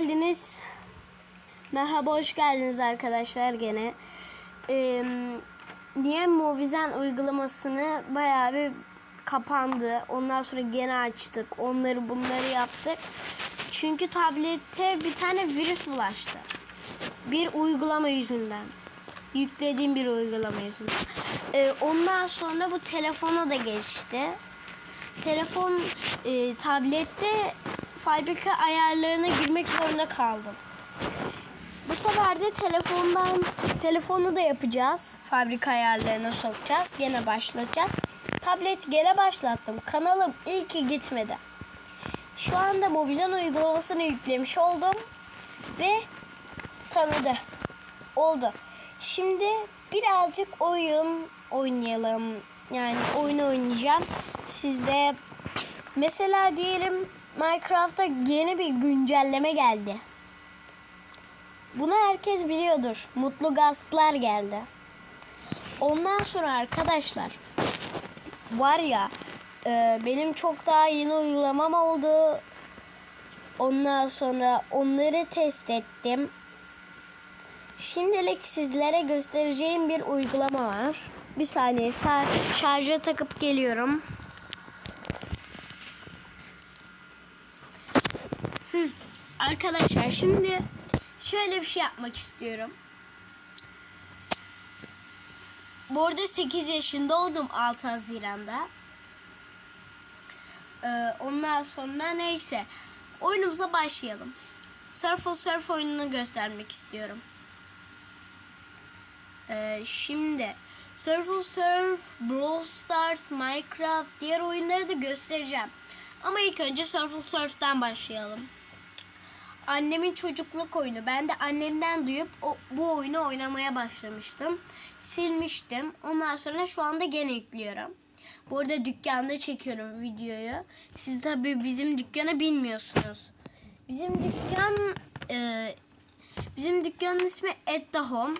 geldiniz. Merhaba, hoş geldiniz arkadaşlar gene. Ee, niye Movizen uygulamasını bayağı bir kapandı. Ondan sonra gene açtık. Onları bunları yaptık. Çünkü tablette bir tane virüs bulaştı. Bir uygulama yüzünden. Yüklediğim bir uygulama yüzünden. Ee, ondan sonra bu telefona da geçti. Telefon e, tablette fabrika ayarlarına girmek zorunda kaldım. Bu sefer de telefondan telefonu da yapacağız. Fabrika ayarlarına sokacağız. Gene başlatacağız. Tablet gene başlattım. Kanalım iyi ki gitmedi. Şu anda Mobizen uygulamasını yüklemiş oldum. Ve tanıdı. Oldu. Şimdi birazcık oyun oynayalım. Yani oyun oynayacağım. Siz de mesela diyelim Minecraft'ta yeni bir güncelleme geldi. Bunu herkes biliyordur. Mutlu gazlar geldi. Ondan sonra arkadaşlar var ya e, benim çok daha yeni uygulamam oldu. Ondan sonra onları test ettim. Şimdilik sizlere göstereceğim bir uygulama var. Bir saniye şar- şarja takıp geliyorum. Arkadaşlar şimdi şöyle bir şey yapmak istiyorum. Bu arada 8 yaşında oldum 6 Haziran'da. Ee, ondan sonra neyse oyunumuza başlayalım. Surf Surf oyununu göstermek istiyorum. Ee, şimdi Surf Surf, Brawl Stars, Minecraft diğer oyunları da göstereceğim. Ama ilk önce Surf Surf'tan başlayalım. Annemin çocukluk oyunu. Ben de annemden duyup o, bu oyunu oynamaya başlamıştım. Silmiştim. Ondan sonra şu anda gene yüklüyorum. Bu arada dükkanda çekiyorum videoyu. Siz tabii bizim dükkanı bilmiyorsunuz. Bizim dükkan e, bizim dükkanın ismi At The Home.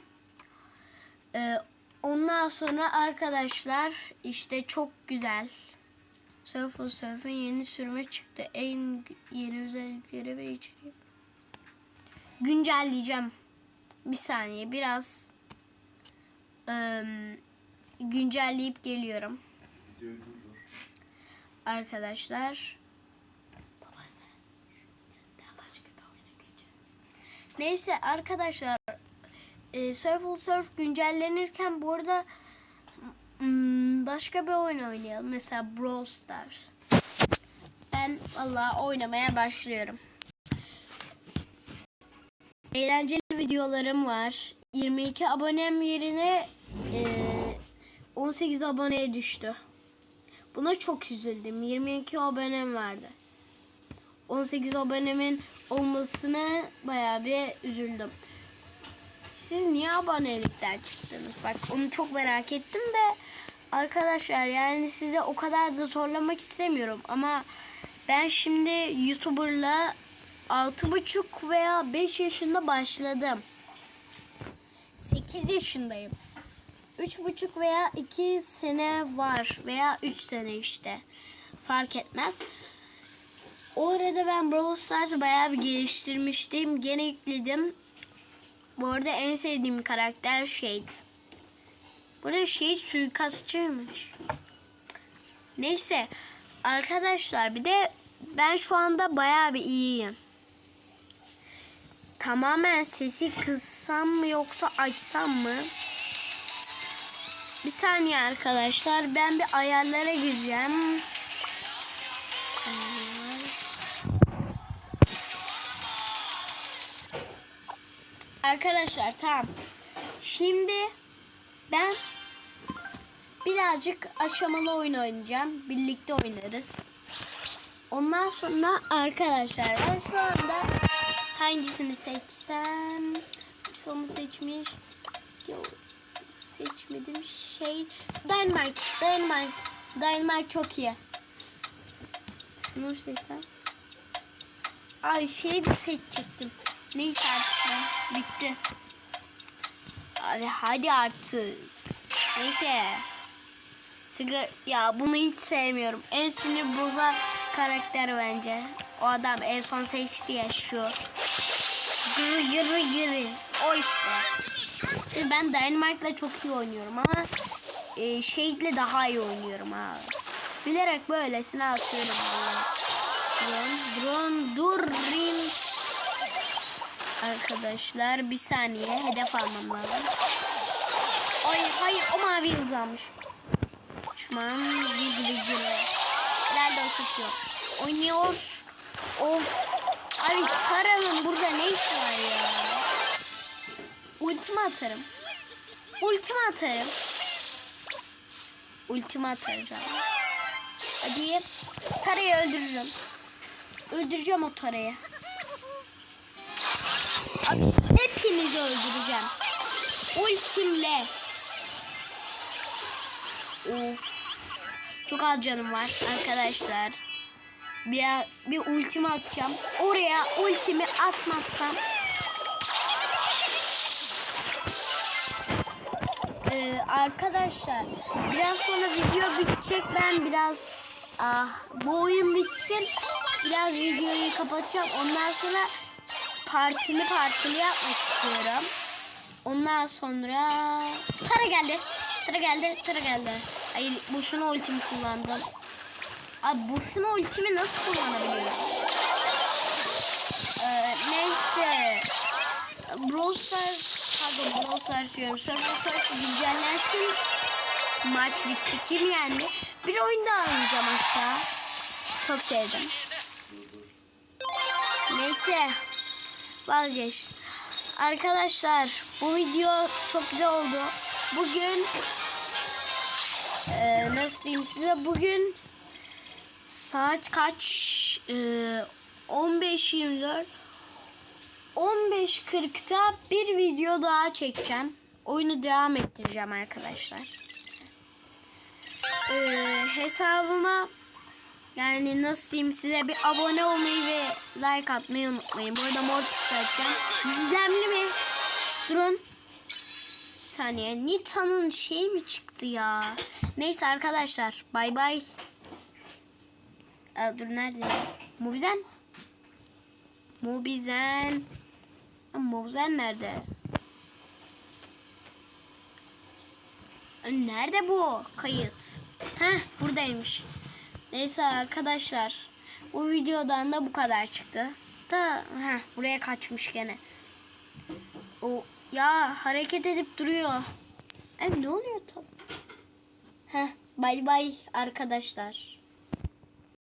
E, ondan sonra arkadaşlar işte çok güzel. Surfer Surf'ın yeni sürüme çıktı. En yeni özellikleri ve içeriği. Güncelleyeceğim. Bir saniye biraz ıı, güncelleyip geliyorum. Arkadaşlar. Neyse arkadaşlar e, Surf Surf güncellenirken bu arada başka bir oyun oynayalım. Mesela Brawl Stars. Ben vallahi oynamaya başlıyorum. Eğlenceli videolarım var. 22 abonem yerine e, 18 aboneye düştü. Buna çok üzüldüm. 22 abonem vardı. 18 abonemin olmasına bayağı bir üzüldüm. Siz niye abonelikten çıktınız? Bak onu çok merak ettim de arkadaşlar yani size o kadar da zorlamak istemiyorum ama ben şimdi YouTuber'la 6,5 veya 5 yaşında başladım. 8 yaşındayım. 3,5 veya 2 sene var veya 3 sene işte. Fark etmez. O arada ben Brawl Stars'ı bayağı bir geliştirmiştim. Gene yükledim. Bu arada en sevdiğim karakter Shade. Burada Shade suikastçıymış. Neyse. Arkadaşlar bir de ben şu anda bayağı bir iyiyim. Tamamen sesi kıssam mı yoksa açsam mı? Bir saniye arkadaşlar. Ben bir ayarlara gireceğim. Arkadaşlar tamam. Şimdi ben birazcık aşamalı oyun oynayacağım. Birlikte oynarız. Ondan sonra arkadaşlar ben şu anda hangisini seçsem? Sonu seçmiş. Yok, seçmedim. Şey Dynamite Dynamite Dynamite çok iyi. Şunu seçsem? Ay şeyi de seçecektim. Neyse artık ben bitti. Abi hadi artık. Neyse. Sigara ya bunu hiç sevmiyorum. En sinir bozar karakter bence O adam en son seçti ya şu. Yürü yürü yürü. O işte. Ben Dynamite'la çok iyi oynuyorum ama e, Shade'le daha iyi oynuyorum ha. Bilerek böylesine atıyorum. Drone, drone, dur, rim. Arkadaşlar bir saniye hedef almam lazım. Ay hayır o mavi yıldız almış. Düşman gülü gülü. Nerede o tutuyor? Oynuyor. Of. Abi Tara'nın burada ne işi var ya? Ultimi atarım. Ultimi atarım. Ultimi atacağım. Hadi Tara'yı öldürürüm. Öldüreceğim o Tara'yı. Hepinizi öldüreceğim. Ultimle. Of. Çok az canım var arkadaşlar. Bir, bir ultimi atacağım. Oraya ultimi atmazsam. Ee, arkadaşlar biraz sonra video bitecek. Ben biraz ah, bu oyun bitsin. Biraz videoyu kapatacağım. Ondan sonra partili partili yapmak istiyorum. Ondan sonra Tara geldi. Tara geldi Tara geldi. Hayır boşuna ultimi kullandım abi boşuna ultimi nasıl kullanabiliyorum? Ee, neyse. Brawl Stars pardon Brawl Stars diyorum. Survivor Stars güncellensin. Maç bitti. Kim yendi? Bir oyun daha oynayacağım hatta. Çok sevdim. Neyse. Vazgeç. Arkadaşlar bu video çok güzel oldu. Bugün e, nasıl diyeyim size? Bugün saat kaç e, 15.24 15.40'ta bir video daha çekeceğim. Oyunu devam ettireceğim arkadaşlar. Ee, hesabıma yani nasıl diyeyim size bir abone olmayı ve like atmayı unutmayın. Bu arada Mortis de açacağım. Gizemli mi? Durun. Bir saniye. Nita'nın şey mi çıktı ya? Neyse arkadaşlar. Bay bay. Aa, dur nerede? Mobizen. Ha, Mobizen nerede? Nerede bu kayıt? Heh buradaymış. Neyse arkadaşlar. Bu videodan da bu kadar çıktı. Da heh, buraya kaçmış gene. O ya hareket edip duruyor. Ay ne oluyor tam? Heh bay bay arkadaşlar.